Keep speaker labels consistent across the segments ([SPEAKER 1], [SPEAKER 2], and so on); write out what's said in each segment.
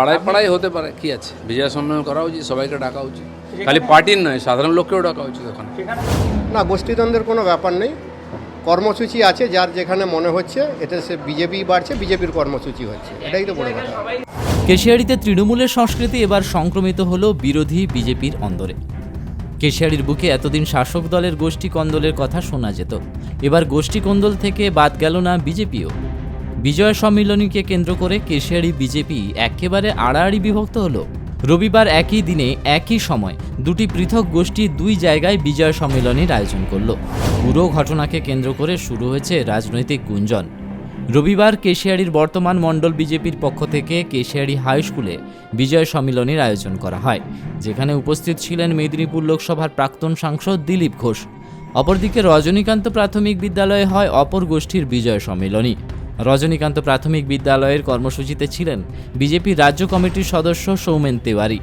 [SPEAKER 1] পাড়ায় পাড়ায় হতে পারে। কি আছে? বিজয় সম্মেলন করা উচিত সবাইকে ডাকা উচিত। খালি পার্টির নয় সাধারণ লোককেও ডাকা উচিত ওখানে।
[SPEAKER 2] না গোষ্ঠীদ্বন্দ্বের কোনো ব্যাপার নেই। কর্মসূচি আছে যার যেখানে মনে হচ্ছে এতে সে বিজেপি বাড়ছে বিজেপির কর্মসূচি হচ্ছে। এটাই তো বড় কথা।
[SPEAKER 3] কেশিয়াড়িতে তৃণমূলের সংস্কৃতি এবার সংক্রমিত হল বিরোধী বিজেপির অন্দরে। কেশিয়াড়ির বুকে এতদিন শাসক দলের গোষ্ঠী কন্দলের কথা শোনা যেত। এবার গোষ্ঠী কন্দল থেকে বাদ গেল না বিজেপিও। বিজয় সম্মিলনীকে কেন্দ্র করে কেশিয়ারি বিজেপি একেবারে আড়াআড়ি বিভক্ত হলো। রবিবার একই দিনে একই সময় দুটি পৃথক গোষ্ঠী দুই জায়গায় বিজয় সম্মেলনের আয়োজন করল। পুরো ঘটনাকে কেন্দ্র করে শুরু হয়েছে রাজনৈতিক গুঞ্জন। রবিবার কেশিয়ারির বর্তমান মণ্ডল বিজেপির পক্ষ থেকে কেশিয়ারি হাই স্কুলে বিজয় সম্মিলনীর আয়োজন করা হয়, যেখানে উপস্থিত ছিলেন মেদিনীপুর লোকসভার প্রাক্তন সাংসদ দিলীপ ঘোষ। অপরদিকে রজনীকান্ত প্রাথমিক বিদ্যালয়ে হয় অপর গোষ্ঠীর বিজয় সম্মিলনী। রজনীকান্ত প্রাথমিক বিদ্যালয়ের কর্মসূচিতে ছিলেন বিজেপির রাজ্য কমিটির সদস্য সৌমেন তেওয়ারি।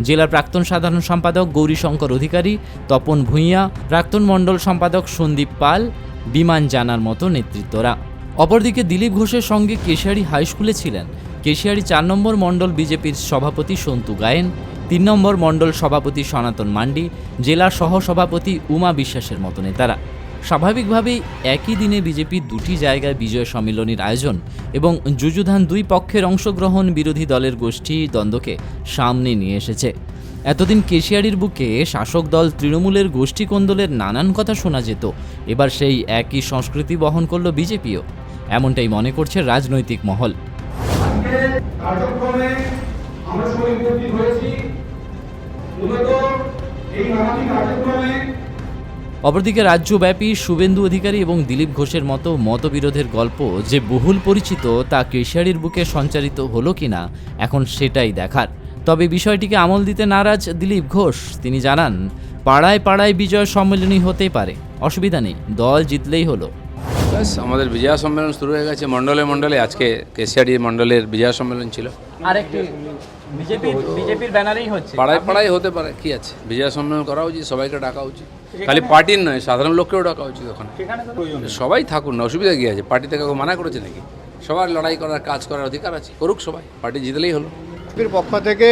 [SPEAKER 3] জেলার প্রাক্তন সাধারণ সম্পাদক গৌরীশঙ্কর অধিকারী, তপন ভূঁইয়া, প্রাক্তন মণ্ডল সম্পাদক সন্দীপ পাল, বিমান জানার মতো নেতৃত্বরা। অপরদিকে দিলীপ ঘোষের সঙ্গে কেশিয়ারি হাইস্কুলে ছিলেন। কেশিয়ারি চার নম্বর মণ্ডল বিজেপির সভাপতি সন্তু গায়েন, তিন নম্বর মণ্ডল সভাপতি সনাতন মান্ডি জেলার সহসভাপতি উমা বিশ্বাসের মতো নেতারা। স্বাভাবিকভাবেই একই দিনে বিজেপির দুটি জায়গায় বিজয় সম্মিলনীর আয়োজন এবং যুযুধান দুই পক্ষের অংশগ্রহণ বিরোধী দলের গোষ্ঠী দ্বন্দ্বকে সামনে নিয়ে এসেছে। এতদিন কেশিয়ারির বুকে শাসক দল তৃণমূলের গোষ্ঠী কোন্দলের নানান কথা শোনা যেত। এবার সেই একই সংস্কৃতি বহন করল বিজেপিও। এমনটাই মনে করছে রাজনৈতিক মহল।
[SPEAKER 4] আমরা সবাই উপস্থিত হয়েছি। মূলত এই নানাটি কার্যক্রমে
[SPEAKER 3] অপরদিকে রাজ্যব্যাপী শুভেন্দু অধিকারী এবং দিলীপ ঘোষের মতো মতবিরোধের গল্প যে বহুল পরিচিত তা কেশিয়ারির বুকে সঞ্চারিত হলো কিনা, এখন সেটাই দেখার। তবে বিষয়টিকে আমল দিতে নারাজ দিলীপ ঘোষ। তিনি জানান, পাড়ায় পাড়ায় বিজয় সম্মেলনী হতে পারে। অসুবিধা নেই, দল জিতলেই হলো।
[SPEAKER 1] ব্যাস আমাদের বিজয়া সম্মেলন শুরু হয়ে গেছে। মণ্ডলে মণ্ডলে আজকে কেশিয়াড়ি মণ্ডলের বিজয়া সম্মেলন ছিল।
[SPEAKER 5] আরেকটি বিজেপির বিজেপির ব্যানারেই হচ্ছে।
[SPEAKER 1] পাড়ায় পাড়ায় হতে পারে কি আছে? বিজয়া সম্মেলন করা উচিত সবাইকে ডাকা উচিত। খালি পার্টির নয় সাধারণ লোককেও ডাকা উচিত ওখানে সবাই থাকুন না অসুবিধা কি আছে? পার্টি থেকে মানা করেছে নাকি? সবার লড়াই করার কাজ করার অধিকার আছে। করুক সবাই পার্টি জিতলেই হলো।
[SPEAKER 2] বিজেপির পক্ষ থেকে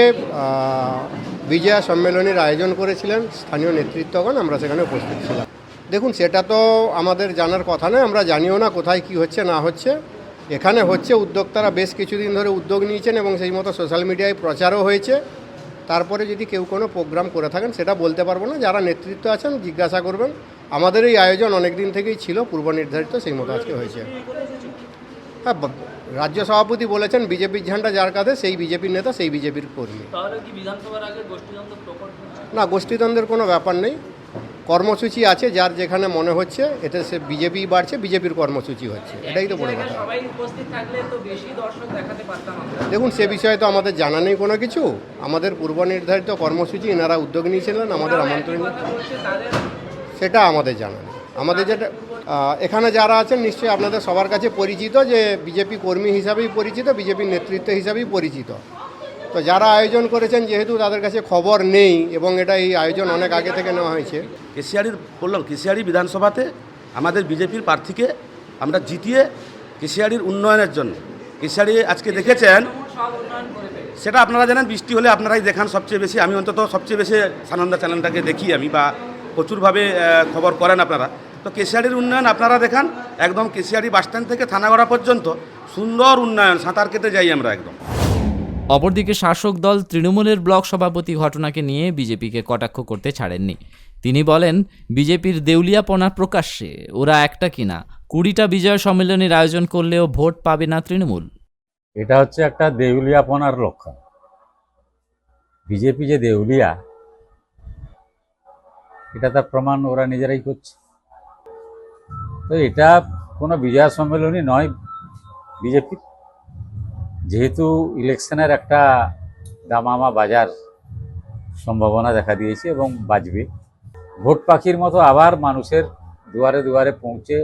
[SPEAKER 2] বিজয়া সম্মেলনের আয়োজন করেছিলেন স্থানীয় নেতৃত্বগণ আমরা সেখানে উপস্থিত ছিলাম। দেখুন সেটা তো আমাদের জানার কথা নয় আমরা জানিও না কোথায় কি হচ্ছে না হচ্ছে। এখানে হচ্ছে উদ্যোক্তারা বেশ কিছুদিন ধরে উদ্যোগ নিয়েছেন এবং সেই মতো সোশ্যাল মিডিয়ায় প্রচারও হয়েছে। তারপরে যদি কেউ কোনো প্রোগ্রাম করে থাকেন সেটা বলতে পারব না। যারা নেতৃত্ব আছেন জিজ্ঞাসা করবেন। আমাদের এই আয়োজন অনেক দিন থেকেই ছিল পূর্ব নির্ধারিত সেই মতো আজকে হয়েছে। হ্যাঁ রাজ্য সভাপতি বলেছেন বিজেপির ঝান্ডা যার কাছে সেই বিজেপির নেতা সেই বিজেপির কর্মী। না গোষ্ঠীদ্বন্দ্বের কোনো ব্যাপার নেই। কর্মসূচি আছে যার যেখানে মনে হচ্ছে এতে সে বিজেপি বাড়ছে বিজেপির কর্মসূচি হচ্ছে। এটাই তো বড় কথা। দেখুন সে বিষয়ে তো আমাদের জানা নেই কোনো কিছু। আমাদের পূর্ব নির্ধারিত কর্মসূচি এনারা উদ্যোগ নিয়েছিলেন আমাদের আমন্ত্রণ সেটা আমাদের জানা নেই। আমাদের যেটা এখানে যারা আছেন নিশ্চয়ই আপনাদের সবার কাছে পরিচিত যে বিজেপি কর্মী হিসাবেই পরিচিত বিজেপির নেতৃত্ব হিসাবেই পরিচিত। তো যারা আয়োজন করেছেন, যেহেতু তাদের কাছে খবর নেই এবং এটা এই আয়োজন অনেক আগে থেকে নেওয়া হয়েছে।
[SPEAKER 6] কেশিয়ারির বললাম, কেশিয়ারি বিধানসভাতে আমাদের বিজেপির প্রার্থীকে আমরা জিতিয়ে কেশিয়ারির উন্নয়নের জন্য, কেশিয়ারি আজকে দেখেছেন, সেটা আপনারা জানেন, বৃষ্টি হলে আপনারাই দেখান সবচেয়ে বেশি। আমি অন্তত সবচেয়ে বেশি সানন্দা চ্যানেলটাকে দেখি আমি বা প্রচুরভাবে খবর করেন আপনারা। তো কেশিয়ারির উন্নয়ন আপনারা দেখান, একদম কেশিয়ারি বাসস্ট্যান্ড থেকে থানাগড়া পর্যন্ত সুন্দর উন্নয়ন, সাঁতার কেটে যাই আমরা একদম।
[SPEAKER 3] অপরদিকে শাসক দল তৃণমূলের ব্লক সভাপতি ঘটনাকে নিয়ে বিজেপিকে কটাক্ষ করতে ছাড়েননি। তিনি বলেন, বিজেপির দেউলিয়াপনা প্রকাশ্যে, ওরা একটা কিনা। কুড়িটা বিজয় সম্মেলনের আয়োজন করলেও ভোট পাবে না তৃণমূল।
[SPEAKER 7] এটা হচ্ছে একটা দেউলিয়াপনার লক্ষণ। বিজেপি যে দেউলিয়া, এটা তার প্রমাণ ওরা নিজেরাই করছে। তো এটা কোনো বিজয় সম্মেলনই নয় বিজেপি যেহেতু ইলেকশনের একটা দামামা বাজার সম্ভাবনা দেখা দিয়েছে এবং বাজবে। ভোট পাখির মতো আবার মানুষের দুয়ারে দুয়ারে পৌঁছে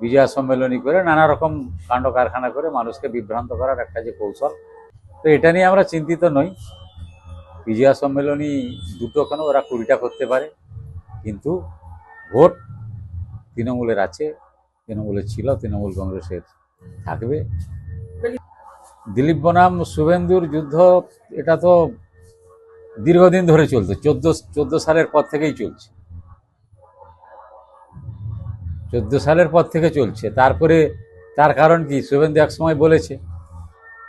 [SPEAKER 7] বিজয়া সম্মেলনী করে নানা রকম কাণ্ড কারখানা করে মানুষকে বিভ্রান্ত করার একটা যে কৌশল, তো এটা নিয়ে আমরা চিন্তিত নই। বিজয়া সম্মেলনী দুটো কেন ওরা কুড়িটা করতে পারে? কিন্তু ভোট তৃণমূলের আছে, তৃণমূলের ছিল, তৃণমূল কংগ্রেসের থাকবে। দিলীপ বনাম, শুভেন্দুর যুদ্ধ, এটা তো দীর্ঘদিন ধরে চলতো, চোদ্দ চোদ্দ সালের পর থেকেই চলছে। চোদ্দ সালের পর থেকে চলছে। তারপরে, তার কারণ কি? শুভেন্দু এক সময় বলেছে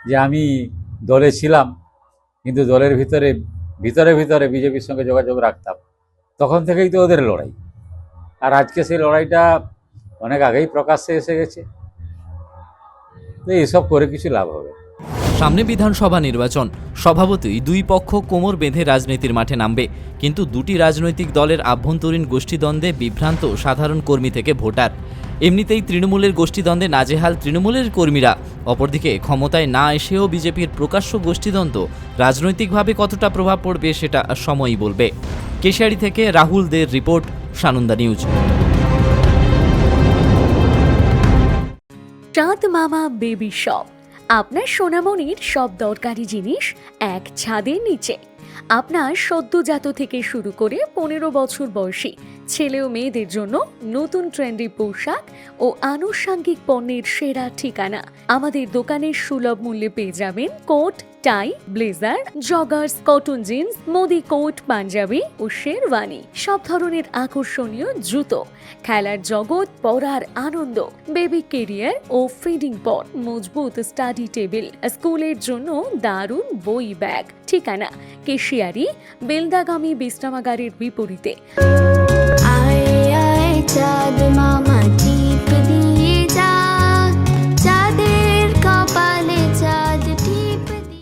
[SPEAKER 7] যে, আমি দলে ছিলাম, কিন্তু দলের ভিতরে ভিতরে ভিতরে বিজেপির সঙ্গে যোগাযোগ রাখতাম। তখন থেকেই তো ওদের লড়াই। আর আজকে সেই লড়াইটা অনেক আগেই প্রকাশ্যে এসে গেছে। তো এসব করে কিছু লাভ হবে।
[SPEAKER 3] সামনে বিধানসভা নির্বাচন। স্বভাবতই দুই পক্ষ কোমর বেঁধে রাজনীতির মাঠে নামবে। কিন্তু দুটি রাজনৈতিক দলের আভ্যন্তরীণ গোষ্ঠীদ্বন্দ্বে বিভ্রান্ত সাধারণ কর্মী থেকে ভোটার। এমনিতেই তৃণমূলের গোষ্ঠীদ্বন্দ্বে নাজেহাল তৃণমূলের কর্মীরা। অপরদিকে ক্ষমতায় না এসেও বিজেপির প্রকাশ্য গোষ্ঠীদ্বন্দ্ব রাজনৈতিকভাবে কতটা প্রভাব পড়বে সেটা সময়ই বলবে। কেশিয়ারি থেকে রাহুল দের রিপোর্ট, সানন্দা নিউজ।
[SPEAKER 8] চাঁদ মামা বেবি শপ। আপনার সোনামণির সব দরকারি জিনিস এক ছাদের নিচে। আপনার সদ্যজাত থেকে শুরু করে পনেরো বছর বয়সী ছেলে ও মেয়েদের জন্য নতুন ট্রেন্ডি পোশাক ও আনুষাঙ্গিক পণ্যের সেরা ঠিকানা। আমাদের দোকানের সুলভ মূল্যে পেয়ে যাবেন coat tie blazer joggers cotton jeans Modi coat Punjabi ও শেরওয়ানি সব ধরনের আকর্ষণীয় জুতো। খেলার জগৎ, পড়ার আনন্দ বেবি কেরিয়ার ও ফিডিং পট মজবুত স্টাডি টেবিল স্কুলের জন্য দারুণ বই ব্যাগ ঠিকানা, কেশিয়ারি, বেলদাগামী বিশ্রামাগারের বিপরীতে।
[SPEAKER 9] আয় আয় চাঁদ মামা